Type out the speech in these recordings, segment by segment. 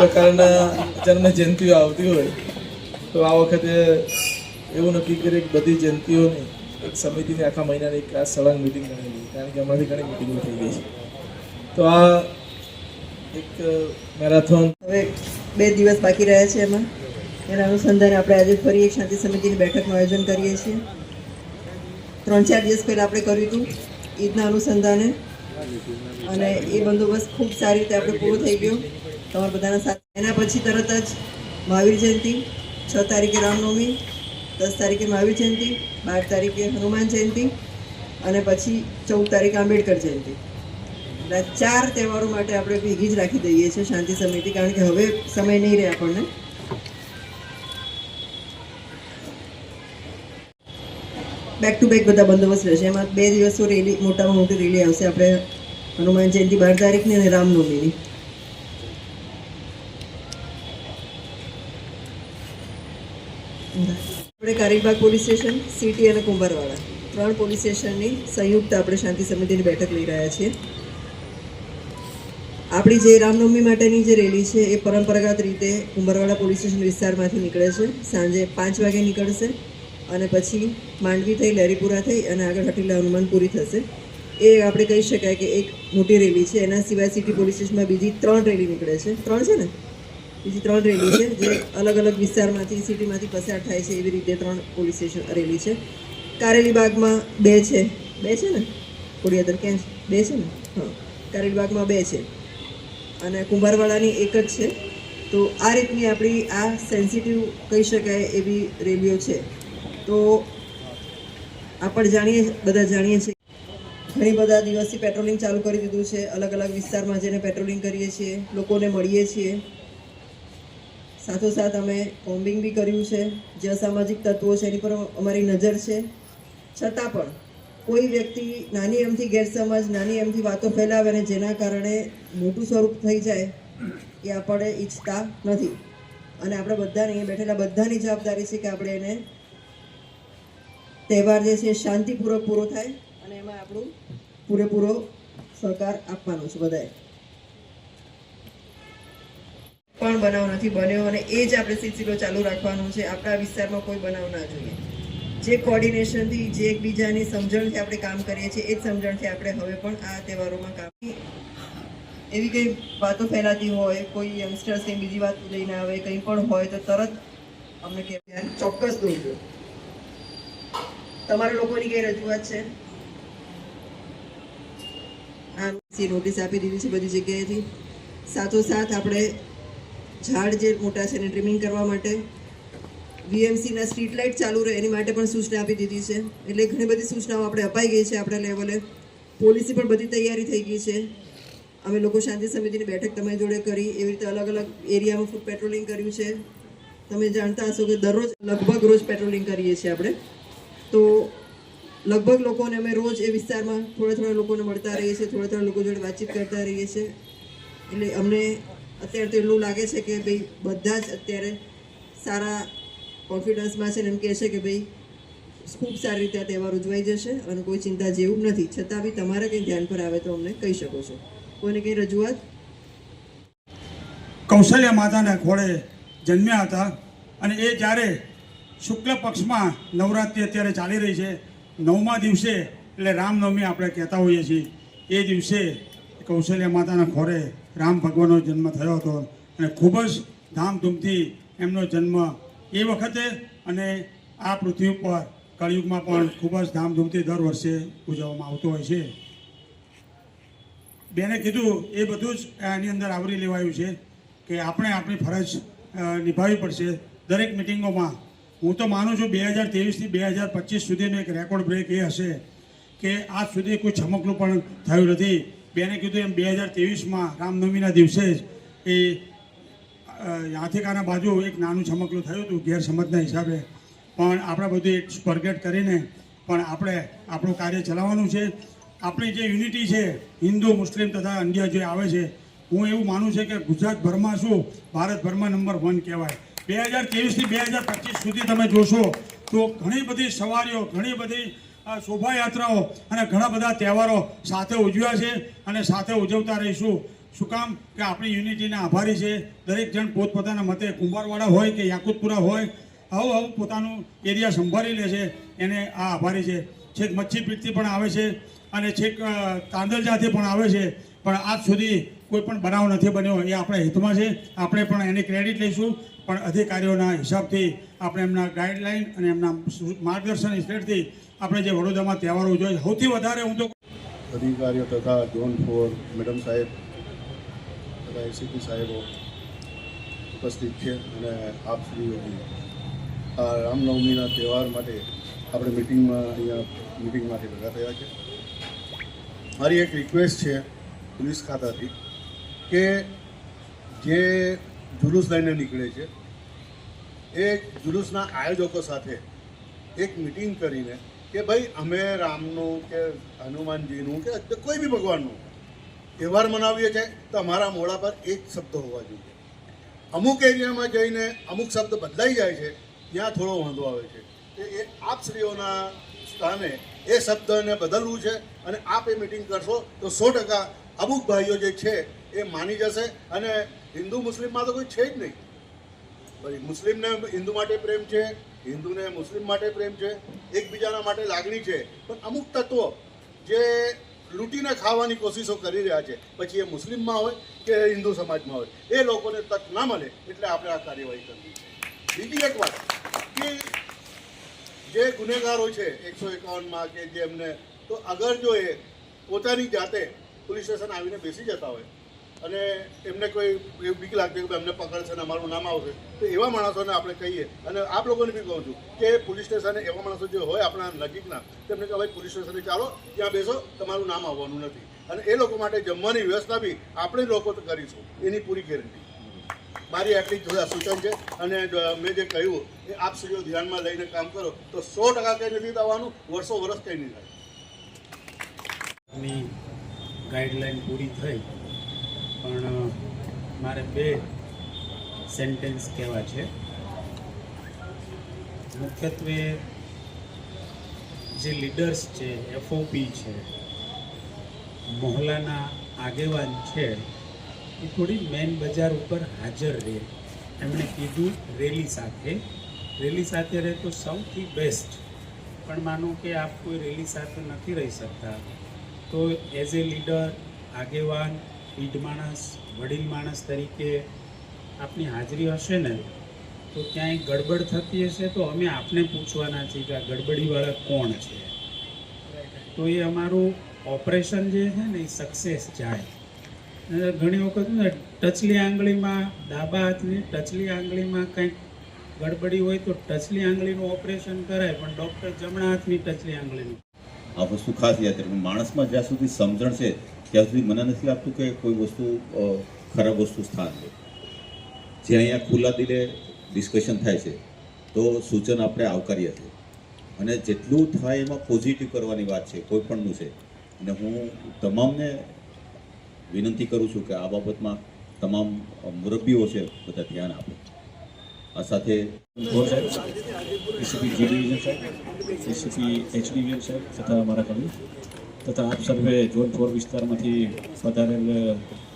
પ્રકારના જન્મ જયંતિઓ આવતી હોય, તો આ વખતે એવું નક્કી કરીએ કે બધી જયંતિઓની એક સમિતિની આખા મહિનાની એક આ સળંગ મિટિંગ ગણેલી કારણ કે અમારી ઘણી મિટિંગો થઈ ગઈ છે. તો આ એક મેરાથોન હવે બે દિવસ બાકી રહ્યા છે એમાં. એના અનુસંધાને આપણે આજે ફરી એક શાંતિ સમિતિની બેઠકનું આયોજન કરીએ છીએ. ત્રણ ચાર દિવસ પહેલાં આપણે કર્યું હતું ઈદના અનુસંધાને. અને એ બંદોબસ્ત ખૂબ સારી રીતે આપણે પૂરો થઈ ગયો. તમારા બધાના સાથે એના પછી તરત જ મહાવીર જયંતિ, છ તારીખે રામનવમી, દસ તારીખે મહાવીર જયંતિ, બાર તારીખે હનુમાન જયંતિ અને પછી ચૌદ તારીખે આંબેડકર જયંતિ. આ ચાર તહેવારો માટે આપણે ભેગી જ રાખી દઈએ છીએ શાંતિ સમિતિ, કારણ કે હવે સમય નહીં રહે આપણને. બેક ટુ બેક બધા બંદોબસ્ત રહેશે. એમાં બે દિવસો રેલી, મોટામાં મોટી રેલી આવશે. આપણે હનુમાન જયંતિ બાર તારીખની અને રામનવમીની. આપણે કારીબાગ પોલીસ સ્ટેશન સિટી અને કુંભારવાડા. ત્રણ પોલીસ સ્ટેશનની સંયુક્ત આપણે શાંતિ સમિતિની બેઠક લઈ રહ્યા છીએ. આપણી જે રામનવમી માટેની જે રેલી છે, એ પરંપરાગત રીતે કુંભારવાડા પોલીસ સ્ટેશન વિસ્તારમાંથી નીકળે છે. સાંજે પાંચ વાગે નીકળશે અને પછી માંડવી થઈ લહેરીપુરા થઈ અને આગળ હટીલા હનુમાનપુરી થશે. એ આપણે કહી શકાય કે એક મોટી રેલી છે. એના સિવાય સિટી પોલીસ સ્ટેશનમાં બીજી ત્રણ રેલી નીકળે છે. ત્રણ છે ને? બીજી ત્રણ રેલી છે જે અલગ અલગ વિસ્તારમાંથી, સિટીમાંથી પસાર થાય છે એવી રીતે ત્રણ પોલીસ સ્ટેશન રેલી છે. કારેલી બાગમાં બે છે. બે છે ને? કોડિયાદર ક્યાં બે છે ને? હા. કારેલી બાગમાં બે છે. અને કુંભારવાડાની એક જ છે. તો આ રીતની આપણી આ સેન્સિટિવ કહી શકાય એવી રેલીઓ છે. તો આપણે જાણીએ, બધા જાણીએ છીએ. ઘણી બધા દિવસથી પેટ્રોલિંગ ચાલુ કરી દીધું છે. અલગ અલગ વિસ્તારમાં જઈને પેટ્રોલિંગ કરીએ છીએ. લોકોને મળીએ છીએ. સાથોસાથ અમે કોમ્બિંગ બી કર્યું છે. જે અસામાજિક તત્વો છે, એની પર અમારી નજર છે. છતાં પણ કોઈ વ્યક્તિ નાની એમથી ગેરસમજ, નાની એમથી વાતો ફેલાવે અને જેના કારણે મોટું સ્વરૂપ થઈ જાય, એ આપણે ઈચ્છતા નથી. અને આપણે બધાને, અહીંયા બેઠેલા બધાની જવાબદારી છે કે આપણે એને તહેવાર જે છે, એ શાંતિપૂર્વક પૂરો થાય અને એમાં આપણું પૂરેપૂરો સહકાર આપવાનો છે બધાએ. પણ બનાવ નથી બન્યો અને એ જ આપણે સિલસિલો ચાલુ રાખવાનો છે. આપણા વિસ્તારમાં કોઈ બનાવ ના જોઈએ. જે કોર્ડિનેશનથી જે એકબીજાની સમજણથી આપણે કામ કરીએ છીએ, એ જ સમજણથી આપણે હવે પણ આ તહેવારોમાં કામ એવી કંઈ વાતો ફેલાતી હોય, કોઈ યંગસ્ટર્સ કંઈ બીજી વાત લઈને આવે, કંઈ પણ હોય, તો તરત અમને કે ચોક્કસ દોરજો તમારા લોકોની કઈ રજૂઆત છે? આ નોટિસ આપી દીધી છે બધી જગ્યાએથી. સાથોસાથ આપણે ઝાડ જે મોટા છે એને ટ્રીમિંગ કરવા માટે. વીએમસીના સ્ટ્રીટ લાઇટ ચાલુ રહે, એની માટે પણ સૂચના આપી દીધી છે. એટલે ઘણી બધી સૂચનાઓ આપણે અપાઈ ગઈ છે આપણા લેવલે પોલિસી પણ બધી તૈયારી થઈ ગઈ છે. અમે લોકો શાંતિ સમિતિની બેઠક તમારી જોડે કરી. એવી રીતે અલગ અલગ એરિયામાં ફૂડ પેટ્રોલિંગ કર્યું છે. તમે જાણતા હશો કે દરરોજ, લગભગ રોજ પેટ્રોલિંગ કરીએ છીએ આપણે. તો લગભગ લોકોને અમે રોજ એ વિસ્તારમાં થોડા થોડા લોકોને મળતા રહીએ છીએ, થોડા થોડા લોકો જોડે વાતચીત કરતા રહીએ છીએ. એટલે અમને અત્યારે તો એટલું લાગે છે કે ભાઈ બધા જ અત્યારે સારા કોન્ફિડન્સમાં છે ને એમ કહે છે કે ભાઈ ખૂબ સારી રીતે આ તહેવાર ઉજવાઈ જશે અને કોઈ ચિંતા જેવું નથી. છતાં બી તમારે કંઈ ધ્યાન પર આવે તો અમને કહી શકો છો. કોઈને કંઈ રજૂઆત? કૌશલ્ય માતાના ખોળે જન્મ્યા હતા અને એ જ્યારે શુક્લ પક્ષમાં નવરાત્રિ અત્યારે ચાલી રહી છે, નવમા દિવસે એટલે રામનવમી આપણે કહેતા હોઈએ છીએ, એ દિવસે કૌશલ્ય માતાના ખોળે રામ ભગવાનનો જન્મ થયો હતો અને ખૂબ જ ધામધૂમથી એમનો જન્મ એ વખતે અને આ પૃથ્વી ઉપર કળિયુગમાં પણ ખૂબ જ ધામધૂમથી દર વર્ષે ઉજવવામાં આવતો હોય છે. બેને કીધું, એ બધું જ એની અંદર આવરી લેવાયું છે કે આપણે આપણી ફરજ નિભાવવી પડશે દરેક મિટિંગોમાં. હું તો માનું છું બે હજાર ત્રેવીસથી બે હજાર પચીસ સુધીનો એક રેકોર્ડ બ્રેક એ હશે કે આજ સુધી કોઈ છમકલું પણ થયું નથી. બેને કીધું એમ બે હજાર ત્રેવીસમાં રામનવમીના દિવસે જ એ અ, બાજુ એક નાનું છમકલું થયું હતું ગેરસમજના હિસાબે. પણ આપણે બધું એક સ્પર્ગેટ કરીને પણ આપણે આપણું કાર્ય ચલાવવાનું છે. આપણી જે યુનિટી છે હિન્દુ મુસ્લિમ તથા અન્ય જે આવે છે હું એવું માનું છું કે ગુજરાતભરમાં શું ભારતભરમાં નંબર વન કહેવાય. બે હજાર ત્રેવીસથી બે હજાર પચીસ સુધી તમે જોશો તો ઘણી બધી સવારીઓ ઘણી બધી શોભાયાત્રાઓ અને ઘણા બધા તહેવારો સાથે ઉજવ્યા છે અને સાથે ઉજવતા રહીશું. શું કામ કે આપણી યુનિટીને આભારી છે. દરેક જણ પોતપોતાના મતે કુંભારવાડા હોય કે યાકુતપુરા હોય, આવું આવું પોતાનું એરિયા સંભાળી લે છે. એને આ આભારી છે. છેક મચ્છી પીઠથી પણ આવે છે અને છેક તાંદલજાથી પણ આવે છે. પણ આજ સુધી કોઈ પણ બનાવ નથી બન્યો, એ આપણા હિતમાં છે. આપણે પણ એની ક્રેડિટ લઈશું. પણ અધિકારીઓના હિસાબથી આપણે એમના ગાઈડલાઈન અને એમના માર્ગદર્શન હેઠળથી આપણે જે વડોદરામાં તહેવારો ઉજવે સૌથી વધારે હું તો અધિકારીઓ તથા ઝોન ફોર મેડમ સાહેબ તથા એસીપી સાહેબો ઉપસ્થિત છે અને આપ સુધી આ રામનવમીના તહેવાર માટે આપણે મિટિંગમાં અહીંયા મિટિંગ માટે ભેગા થયા છે. મારી એક રિક્વેસ્ટ છે પોલીસ ખાતાથી કે જે જુલુસ લઈને નીકળે છે, એ જુલુસના આયોજકો સાથે એક મિટિંગ કરીને કે ભાઈ અમે રામનું કે હનુમાનજીનું કે કોઈ બી ભગવાનનું તહેવાર મનાવીએ છીએ, તો અમારા મોડા પર એક શબ્દ હોવા જોઈએ. અમુક એરિયામાં જઈને અમુક શબ્દ બદલાઈ જાય છે, ત્યાં થોડો વાંધો આવે છે. કે એ આપ સ્ત્રીઓના સ્થાને એ શબ્દને બદલવું છે અને આપ એ મિટિંગ કરશો તો સો ટકા અમુક ભાઈઓ જે છે એ માની જશે અને હિન્દુ મુસ્લિમમાં તો કોઈ છે જ નહીં. ભાઈ મુસ્લિમને હિન્દુ માટે પ્રેમ છે, હિન્દુને મુસ્લિમ માટે પ્રેમ છે, એકબીજાના માટે લાગણી છે. પણ અમુક તત્વો જે લૂંટીને ખાવાની કોશિશો કરી રહ્યા છે, પછી એ મુસ્લિમમાં હોય કે હિન્દુ સમાજમાં હોય, એ લોકોને તક ના મળે એટલે આપણે આ કાર્યવાહી કરવી બીજી એક વાત કે જે ગુનેગારો છે, એકસો એકાવનમાં કે જેમને તો અગર જો એ પોતાની જાતે પોલીસ સ્ટેશન આવીને બેસી જતા હોય. અને એમને કોઈ બીક લાગતી કે અમને પકડશે ને અમારું નામ આવશે. તો એવા માણસોને આપણે કહીએ. અને આપ લોકોને બી કહું છું કે પોલીસ સ્ટેશને એવા માણસો જે હોય આપણા નજીકના, તેમને કે ભાઈ પોલીસ સ્ટેશને ચાલો, ત્યાં બેસો, તમારું નામ આવવાનું નથી. અને એ લોકો માટે જમવાની વ્યવસ્થા બી આપણે લોકો તો કરીશું. એની પૂરી ગેરંટી. મારી આટલી જ સૂચન છે. અને મેં જે કહ્યું એ આપ શ્રીઓ ધ્યાનમાં લઈને કામ કરો, તો સો ટકા કંઈ નથી થવાનું, વર્ષો વર્ષ કંઈ નહીં થાય. ગાઈડલાઈન પૂરી થઈ, પણ મારે બે સેન્ટેન્સ કહેવા છે. મુખ્યત્વે જે લીડર્સ છે, એફઓપી છે, મોહલાના આગેવાન છે, એ થોડી મેન બજાર ઉપર હાજર રહે. એમણે કીધું રેલી સાથે. રેલી સાથે રહે તો સૌથી બેસ્ટ. પણ માનો કે આપ કોઈ રેલી સાથે નથી રહી શકતા. તો એઝ એ લીડર આગેવાન પીઢ માણસ, વડીલ માણસ તરીકે આપની હાજરી હશે ને? તો ક્યાંય ગડબડ થતી હશે તો અમે આપને પૂછવાના છીએ કે આ ગડબડીવાળા કોણ છે? તો એ અમારું ઓપરેશન જે છે ને એ સક્સેસ જાય. ઘણી વખત ને ટચલી આંગળીમાં ડાબા હાથની ટચલી આંગળીમાં કંઈક ગડબડી હોય તો ટચલી આંગળીનું ઓપરેશન કરાય, પણ ડૉક્ટર જમણા હાથની ટચલી આંગળીનું. આ વસ્તુ ખાસ યાદ રાખવી માણસમાં જ્યાં સુધી સમજણ છે, ત્યાં સુધી મને નથી લાગતું કે કોઈ વસ્તુ ખરાબ વસ્તુ સ્થાન લે. જે અહીંયા ખુલ્લા દિલે ડિસ્કશન થાય છે, તો સૂચન આપણે આવકારીએ છીએ. અને જેટલું થાય એમાં પોઝિટિવ કરવાની વાત છે, કોઈ પણનું છે. અને હું તમામને વિનંતી કરું છું કે આ બાબતમાં તમામ મુરબ્બીઓ છે, બધા ધ્યાન આપે. આ સાથે ગોર સાહેબ એસીપી જી ડિવિઝન સાહેબ એસીપી એચ ડિવિઝન સાહેબ તથા અમારા કવિ. તથા આપ સર્વે ઝોન ફોર વિસ્તારમાંથી પધારેલ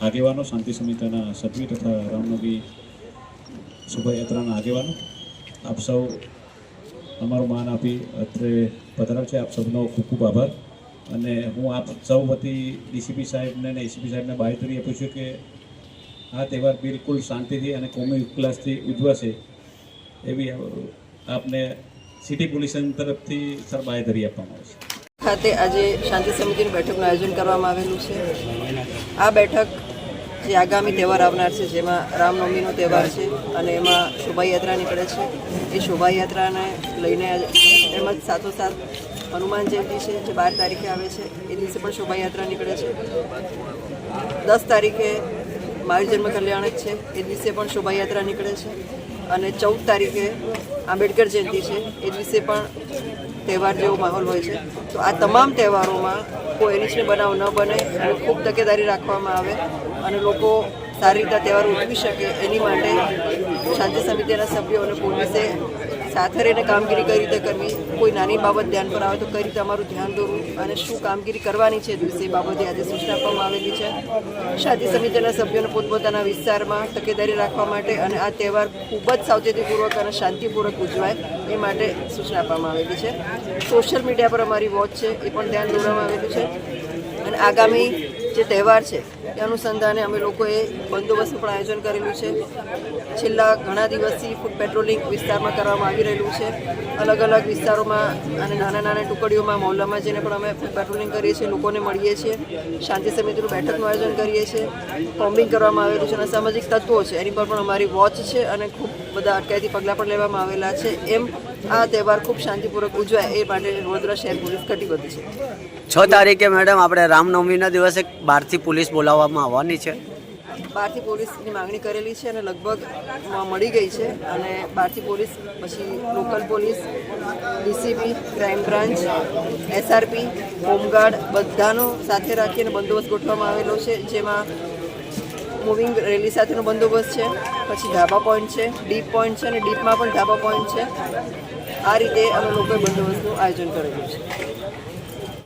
આગેવાનો, શાંતિ સમિતિના સભ્યો તથા રામનગરી શોભાયાત્રાના આગેવાનો, આપ સૌ અમારું માન આપી અત્રે પધારેલ છે. આપ સૌનો ખૂબ ખૂબ આભાર. અને હું આપ સૌ વતી ડીસીપી સાહેબને અને એસીપી સાહેબને બાહેતરી આપું છું કે આ તહેવાર બિલકુલ શાંતિથી અને કોમી ઉલ્લાસથી ઉજવાશે. એવી આપને સિટી પોલીસ તરફથી સર બાહેધરી આપવામાં આવશે ખાતે આજે શાંતિ સમિતિની બેઠકનું આયોજન કરવામાં આવેલું છે. આ બેઠક જે આગામી તહેવાર આવનાર છે, જેમાં રામનવમીનો તહેવાર છે અને એમાં શોભાયાત્રા નીકળે છે. એ શોભાયાત્રાને લઈને એમાં સાથોસાથ હનુમાન જયંતિ છે, જે બાર તારીખે આવે છે, એ દિવસે પણ શોભાયાત્રા નીકળે છે. દસ તારીખે મારી જન્મ કલ્યાણ જ છે, એ દિવસે પણ શોભાયાત્રા નીકળે છે. અને ચૌદ તારીખે આંબેડકર જયંતિ છે. એ દિવસે પણ તહેવાર જેવો માહોલ હોય છે. તો આ તમામ તહેવારોમાં કોઈ અનિચ્છનીય બનાવ ન બને અને ખૂબ તકેદારી રાખવામાં આવે અને લોકો સારી રીતે તહેવાર ઉજવી શકે એની માટે શાંતિ સમિતિના સભ્યો અને પોલીસે સાથે રહીને કામગીરી કઈ રીતે કરવી, કોઈ નાની બાબત ધ્યાન પર આવે તો કઈ રીતે અમારું ધ્યાન દોરવું અને શું કામગીરી કરવાની છે દિવસે બાબતે આજે સૂચના આપવામાં આવેલી છે. શાંતિ સમિતિના સભ્યોને પોતપોતાના વિસ્તારમાં તકેદારી રાખવા માટે અને આ તહેવાર ખૂબ જ સાવચેતીપૂર્વક અને શાંતિપૂર્વક ઉજવાય એ માટે સૂચના આપવામાં આવેલી છે. સોશિયલ મીડિયા પર અમારી વોચ છે, એ પણ ધ્યાન દોરવામાં આવેલું છે. અને આગામી જે તહેવાર છે એ અનુસંધાને અમે લોકોએ બંદોબસ્તનું પણ આયોજન કરેલું છે. છેલ્લા ઘણા દિવસથી ફૂડ પેટ્રોલિંગ વિસ્તારમાં કરવામાં આવી રહેલું છે. અલગ અલગ વિસ્તારોમાં અને નાના નાના ટુકડીઓમાં મોહલ્લામાં જઈને પણ અમે ફૂડ પેટ્રોલિંગ કરીએ છીએ, લોકોને મળીએ છીએ. શાંતિ સમિતિનું બેઠકનું આયોજન કરીએ છીએ. કોમ્બિંગ કરવામાં આવેલું છે અને સામાજિક તત્વો છે, એની પર પણ અમારી વોચ છે અને ખૂબ બધા અટકાયતી પગલાં પણ લેવામાં આવેલા છે. એમ આ તહેવાર ખૂબ શાંતિપૂર્વક ઉજવાય એ માટે વડોદરા શહેર પોલીસ કટિબદ્ધ છે. છ તારીખે મેડમ આપણે રામનવમીના દિવસે બહારથી પોલીસ બોલાવવામાં આવવાની છે. બહારથી પોલીસની માંગણી કરેલી છે અને લગભગ મળી ગઈ છે અને બહારથી પોલીસ પછી local police DCB crime branch SRP home guard બધાનો સાથે રાખીને બંદોબસ્ત ગોઠવવામાં આવેલો છે જેમાં મૂવિંગ રેલી સાથેનો બંદોબસ્ત છે પછી ધાબા પોઈન્ટ છે ડીપ પોઈન્ટ છે અને ડીપમાં પણ ધાબા પોઈન્ટ છે. આ રીતે અમે લોકોએ બંદોબસ્તનું આયોજન કરેલું છે.